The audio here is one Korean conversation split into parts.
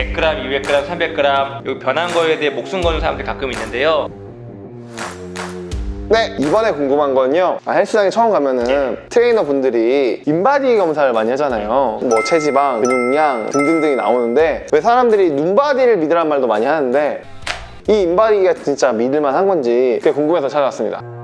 100g, 200g, 300g 여기 변한 거에 대해 목숨 거는 사람들이 가끔 있는데요. 네, 이번에 궁금한 건요. 아, 헬스장에 처음 가면은 트레이너 분들이 인바디 검사를 많이 하잖아요. 뭐 체지방, 근육량 등등등이 나오는데 왜 사람들이 눈바디를 믿으란 말도 많이 하는데 이 인바디가 진짜 믿을만 한 건지 그게 궁금해서 찾아왔습니다.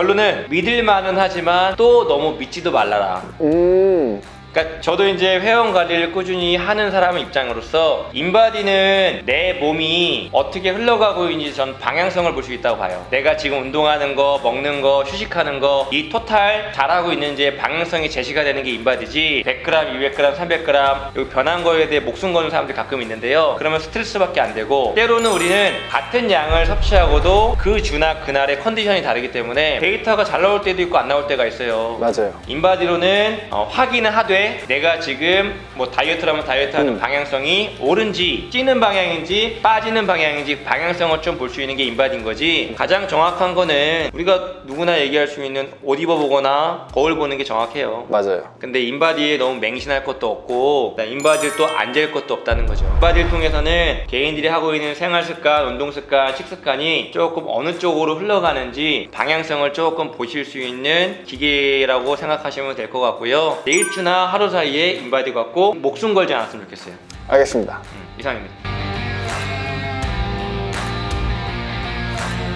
결론은 믿을 만은 하지만 또 너무 믿지도 말라라. 음, 그러니까 저도 이제 회원 관리를 꾸준히 하는 사람 입장으로서 인바디는 내 몸이 어떻게 흘러가고 있는지 전 방향성을 볼 수 있다고 봐요. 내가 지금 운동하는 거, 먹는 거, 휴식하는 거, 이 토탈 잘하고 있는지의 방향성이 제시가 되는 게 인바디지 100g, 200g, 300g 여기 변한 거에 대해 목숨 거는 사람들이 가끔 있는데요. 그러면 스트레스밖에 안 되고 때로는 우리는 같은 양을 섭취하고도 그 주나 그날의 컨디션이 다르기 때문에 데이터가 잘 나올 때도 있고 안 나올 때가 있어요. 맞아요. 인바디로는 어, 확인을 하되 내가 지금 뭐 다이어트를 하면 다이어트 하는 음. 방향성이 옳은지 찌는 방향인지 빠지는 방향인지 방향성을 좀 볼 수 있는 게 인바디인 거지 가장 정확한 거는 우리가 누구나 얘기할 수 있는 옷 입어보거나 거울 보는 게 정확해요 맞아요. 근데 인바디에 너무 맹신할 것도 없고 인바디를 또 안 잴 것도 없다는 거죠 인바디를 통해서는 개인들이 하고 있는 생활 습관, 운동 습관, 식습관이 조금 어느 쪽으로 흘러가는지 방향성을 조금 보실 수 있는 기계라고 생각하시면 될 것 같고요 일주나 하루 사이에 인바디 갖고 목숨 걸지 않았으면 좋겠어요 알겠습니다. 음, 이상입니다